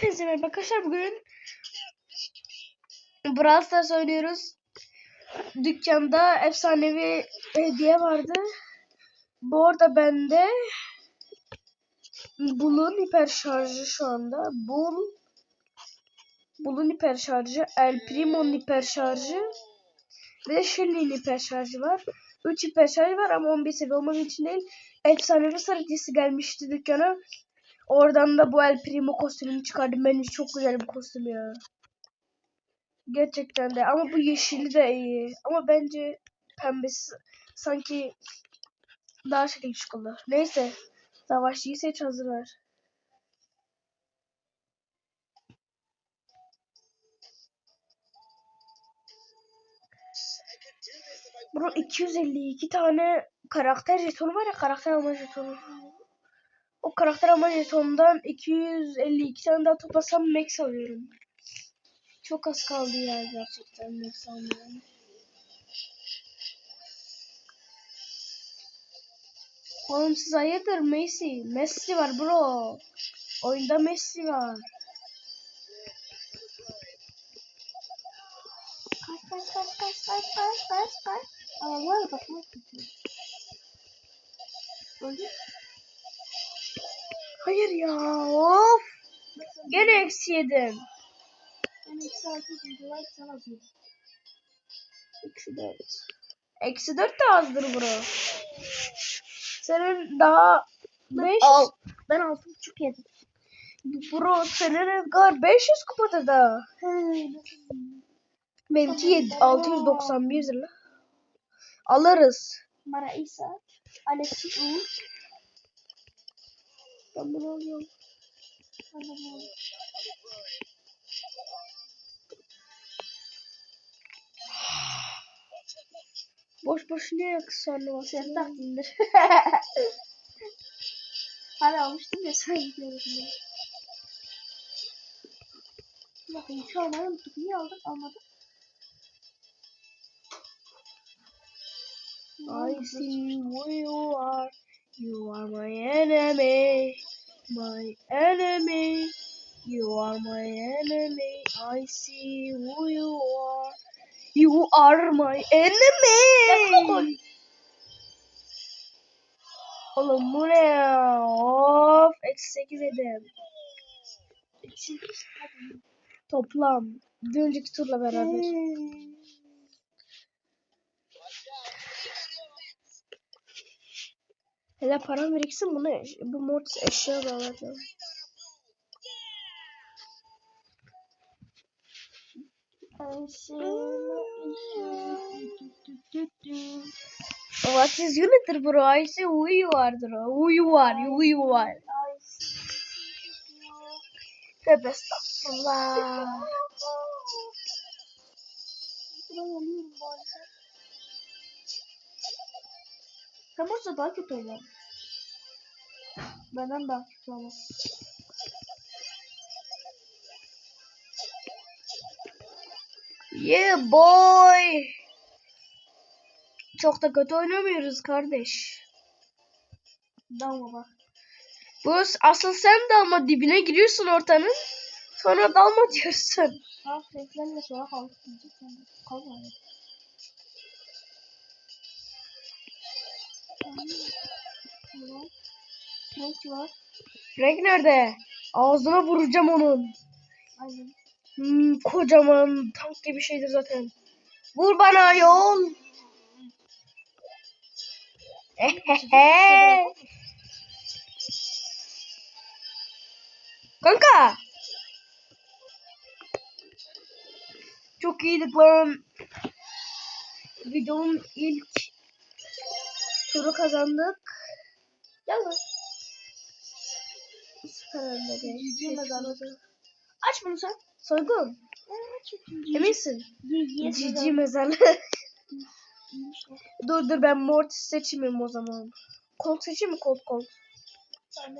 Hepinize merhaba arkadaşlar bugün Brawl Stars oynuyoruz. Dükkanda efsanevi hediye vardı. Bu arada bende Bull'un hiper şarjı şu anda. Bull Bull'un hiper şarjı, El Primo'nun hiper şarjı ve Shelly'nin hiper şarjı var. 3 hiper şarjı var ama 11 seviye olmanın için değil. Efsanevi sarıcısı gelmişti dükkana. Oradan da bu El Primo kostümünü çıkardım. Bence çok güzel bir kostüm ya. Gerçekten de ama bu yeşili de iyi. Ama bence pembesi sanki daha şekil çıkılır. Neyse. Savaşçıyı seç hazır ver. Bunun 252 tane karakter jetonu var ya karakter alma jetonu. O karakter alma jetonundan 252 tane daha toplasam max alıyorum. Çok az kaldı ya gerçekten max almaya. Oğlum siz hayırdır Messi? Messi var bro. Oyunda Messi var. Kaç kaç kaç kaç kaç kaç kaç kaç. Aa var bak ne yapıyor. Öldü. Hayır ya of. Gene eksi yedim. Ben eksi altı videolar sana atıyorum. Eksi dört. Eksi dört de azdır bro. Senin daha beş. Al. Ben altı buçuk yedim. Bro senin Edgar 500 kupada da. Benimki yedi- 691 lira. Alırız. Mara İsa. Alexi Uğur. Ben bunu alıyorum. Ben bunu- Boş boş niye kısa Sen bahsediyorsun? takdindir. Hala almıştım ya sen gidiyorsun. Bakın hiç unuttuk. Niye aldık? Almadık. I see who you are. You are my enemy. My enemy. You are my enemy. I see who you are. You are my enemy. Oğlum bu ne ya? Of. Eksi 8 edem. Toplam. Bir önceki turla beraber. Hele param biriksin bunu bu mortis eşya da alacağım. What is unitır bro? I see who you are bro. Who you are? Who you are? Tövbe estağfurullah. Sen olsa daha kötü olur. Benden daha kötü olur. Yeah boy. Çok da kötü oynamıyoruz kardeş. Dalma bak. Bu asıl sen de ama dibine giriyorsun ortanın. Sonra dalma diyorsun. Ha sonra diyecek. Renk var. Renk nerede? Ağzına vuracağım onun. Aynen. Hmm, kocaman tank gibi şeydir zaten. Vur bana yol. Kanka. Çok iyiydik lan. Videonun ilk turu kazandık. Gel lan. Süper önde de. Cici mezarlık. Aç bunu sen. Soygun. Eminsin? Cici mezarlığı. dur dur ben Mortis seçmeyeyim o zaman. Colt seçeyim mi? Colt Colt. Sen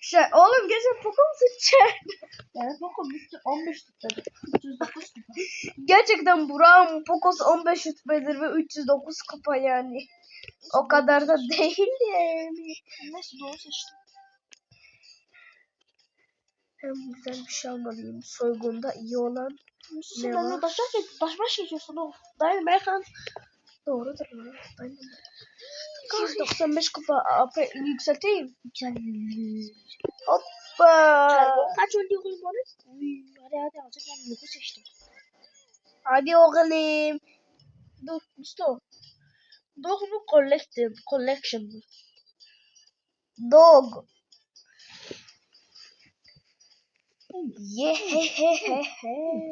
şey, oğlum geçen Pokemon seçerdi. Yani Pokemon 15 tutmadı. 309 kupa. Gerçekten Burak'ın Pokos 15 tutmadır ve 309 kupa yani. O kadar da değil yani. Neyse doğru seçtim. Hem güzel bir şey almalıyım. Soygunda iyi olan Sen ne var? Başka, başka geçiyorsun oğlum. Dayan Berkan. Doğrudur. Dayan. 195 kupa AP yükselteyim. Hoppa. Kaç öldürüyoruz Barış? Hadi hadi alacak ben yoku seçtim. Hadi oğlum. Dur Mustafa. Dog mu collection? Collection mı? Dog. Yehehehe.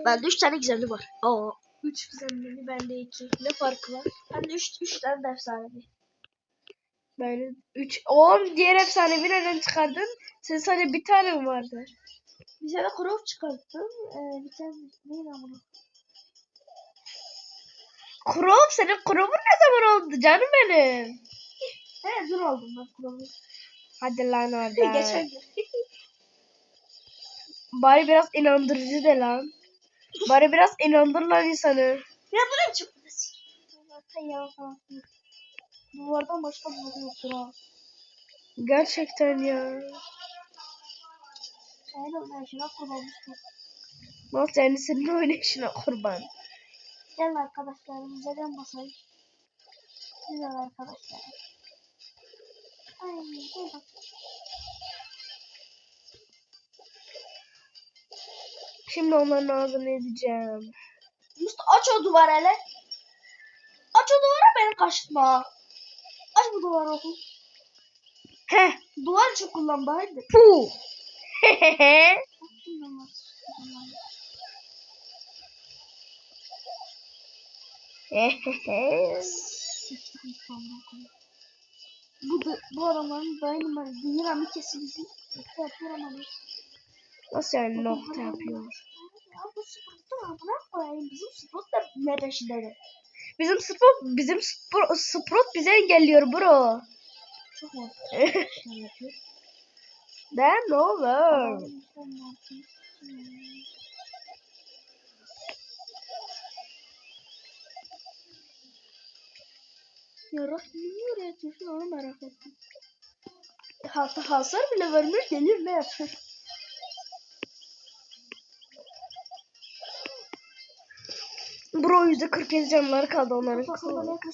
Bende 3 tane güzellik var. Oo. 3 güzelliğini bende 2. Ne farkı var? Bende 3 3 tane de efsanevi. Ben 3. Oğlum diğer efsanevi nereden çıkardın? Senin sadece bir tane mi vardı? Bir tane Crow çıkarttım. Ee, bir tane lan bunu? Krov senin Krov'un ne zaman oldu canım benim? He dün aldım ben Crow'u. Hadi lan orada. Geçen. Bari biraz inandırıcı de lan. Bari biraz inandır lan insanı. Ya bu ne biçim? Zaten ya falan. Duvardan başka bir yolu yoktur ha. Gerçekten ya. Aynen ben şuna kurmamıştım. Nasıl yani senin oynayışına kurban. Gelin arkadaşlarım neden basayım? Güzel arkadaşlar. Ay gel bak. Şimdi onların ağzını edeceğim. Mustafa aç o duvarı hele. Aç o duvarı beni kaçırtma. Aç bu duvarı oğlum. Heh. Duvar için kullan bari de. Puh. Bu, da, bu adamların dynamite dinamik kesildi. Ne? Nasıl yani nokta yapıyor? Ya bu var. Buna koyayım. Bizim spot da ne peşinde Bizim Sprot, bizim Sprot, Sprot bizi engelliyor bro. Çok. Ben ne olur? Yarak niye oraya atıyorsun onu merak ettim. Hatta hasar bile vermiş gelir ne yapıyor? Bro yüzde 47 canları kaldı onların. Da burada e,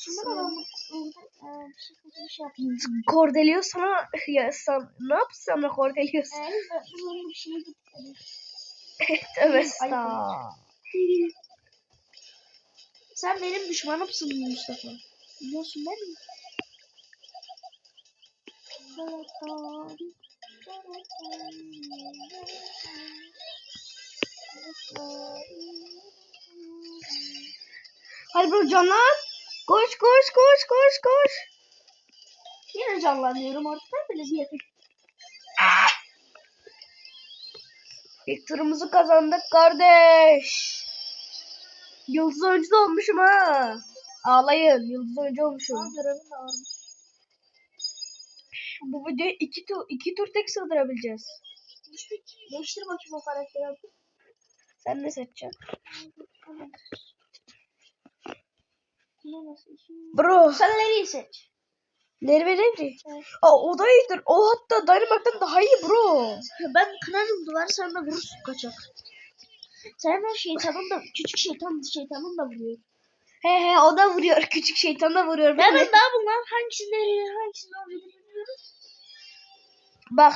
şey şey sana ya sen ne bu onun bir şeyi gitmedi. Tövbe. Sen benim düşmanımsın Mustafa. Biliyorsun değil mi? Hadi bro canlan. Koş koş koş koş koş. Yine canlanıyorum artık. Bir yakın. İlk turumuzu kazandık kardeş. Yıldız oyuncu da olmuşum ha. Ağlayın yıldız oyuncu olmuşum. Bu videoyu iki tur, iki tur tek sığdırabileceğiz. Değiştir bakayım o karakteri. Sen ne seçeceksin? Hemen. Bunu nasıl işin? Bro. Sen nereyi seç? Nerve Nevri. Evet. Aa o da iyidir. O hatta Dynamite'den daha iyi bro. Ben kınarım duvarı sen de vurursun kaçak. Sen o şeytanın da küçük şeytan şeytanın da vuruyor. He he o da vuruyor. Küçük şeytan da vuruyor. Ben ben daha bunlar hangisi nereye hangisi nereye bilmiyorum. Bak.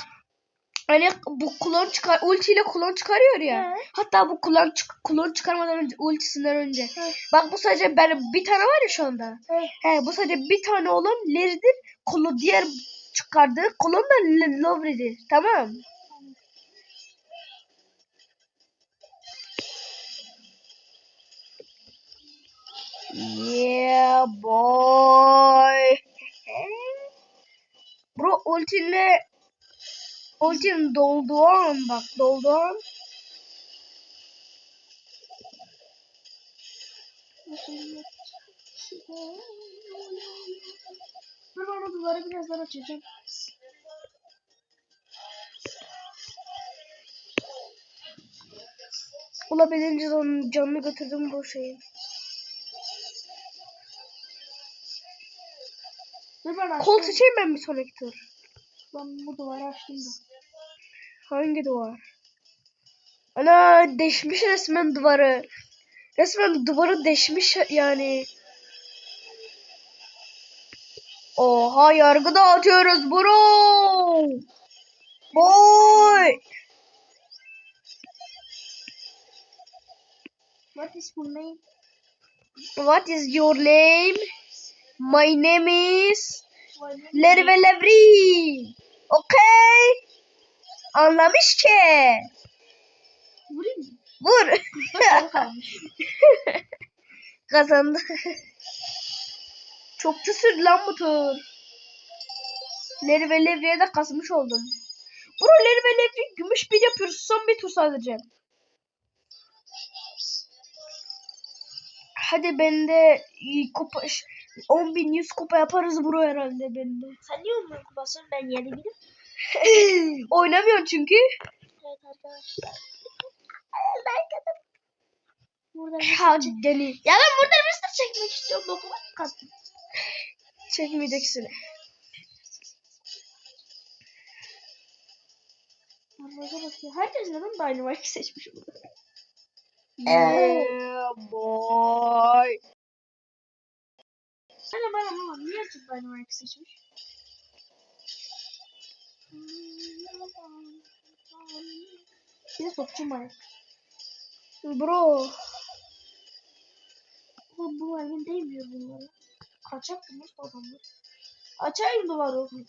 Hani bu klon çıkar ultiyle klon çıkarıyor ya. He. Hatta bu klon çık klon çıkarmadan önce ultisinden önce. He. Bak bu sadece ben bir tane var ya şu anda. He. He bu sadece bir tane olan Larry'dir. Kolu diğer çıkardığı klon da L- Lowry'dir. Tamam. Yeah boy. Bro ultinle ultin dolduğu an bak dolduğu an Dur ben o duvarı birazdan açacağım. olabildiğince onun canını götürdüm bu şeyi. Dur ben açtım. Kol seçeyim ben bir sonraki tur. Ben bu duvarı açtım da. Hangi duvar? Ana deşmiş resmen duvarı. Resmen duvarı deşmiş yani. Oha yargı dağıtıyoruz bro. Boy. What is full name? What is your name? My name is Lerve Levri. Okay. Anlamış ki. Vurayım mı? Vur. Kazandı. Çok tüsür lan bu tur. Leri ve Levri'ye de kasmış oldum. Bro Leri ve Levri gümüş bir yapıyoruz. Son bir tur sadece. Hadi ben de iyi kupa, ş- 10 bin 100 kupa yaparız bro herhalde ben de. Sen niye onları basıyorsun? Ben yere gidip. Oynamıyorsun çünkü. Evet arkadaşlar. Ben kadın. Burada bir Ha deli. Ya ben burada Mr. çekmek istiyorum. Dokuma kattım. Çekmeyeceksin. Arbaza bakıyor. Herkes neden Dynamite seçmiş bunu? Yeah, boy. Hani ben anlamadım. Niye Dynamite seçmiş? De topçu var. Bro. Ulan bu elin değmiyor bunlara. Kaçak nasıl adamlar? Açayım duvarı oğlum.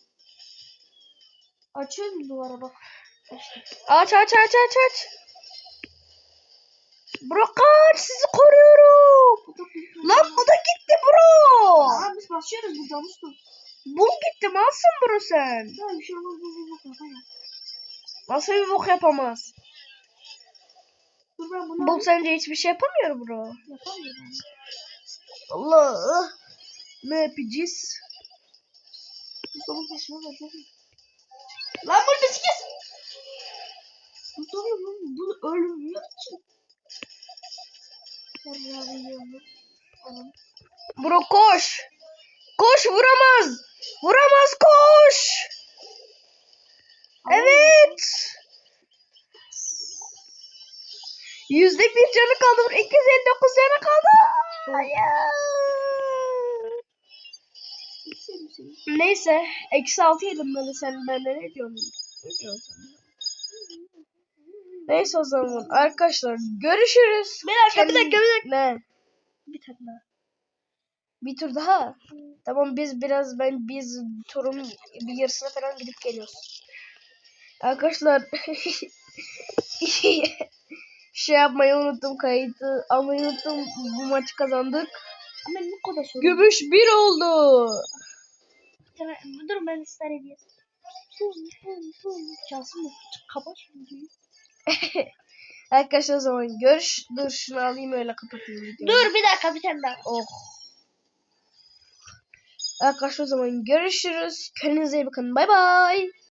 Açıyorum duvara bak. İşte. Aç aç aç aç aç. Bro kaç sizi koruyorum. Bu Lan bu da gitti bro. Aa biz basıyoruz burada Mustafa. Bul gitti malsın bro sen. Ya bir şey olmaz. Nasıl bir bok yapamaz? Dur ben bunu Bul sence hiçbir şey yapamıyor bro. Yapamıyorum ben. Allah. Ne yapacağız? Mustafa'nın peşine bakıyorum. Lan burada kes. Mustafa bu, bu ölmüyor ki. Bro koş. Koş vuramaz. Vuramaz koş. Evet. Yüzde bir canı kaldı. 259 canı kaldı. Hayır. Neyse. Eksi altı yedim ben de sen ne diyorsun? Ne diyorsun sen? Neyse o zaman arkadaşlar görüşürüz. Bir dakika, bir dakika, bir dakika. Ne? Bir daha. Bir tur daha. Tamam biz biraz ben biz turun bir yarısına falan gidip geliyoruz. Arkadaşlar şey yapmayı unuttum kayıtı almayı unuttum bu maçı kazandık. Ama bu kadar sorun. Gümüş bir oldu. Dur ben ister pum. Çalsın mı? Kapat şu videoyu. Arkadaşlar o zaman görüş. Dur şunu alayım öyle kapatayım videoyu. Dur bir dakika bir tane daha. Oh. Arkadaşlar o zaman görüşürüz. Kendinize iyi bakın. Bay bay.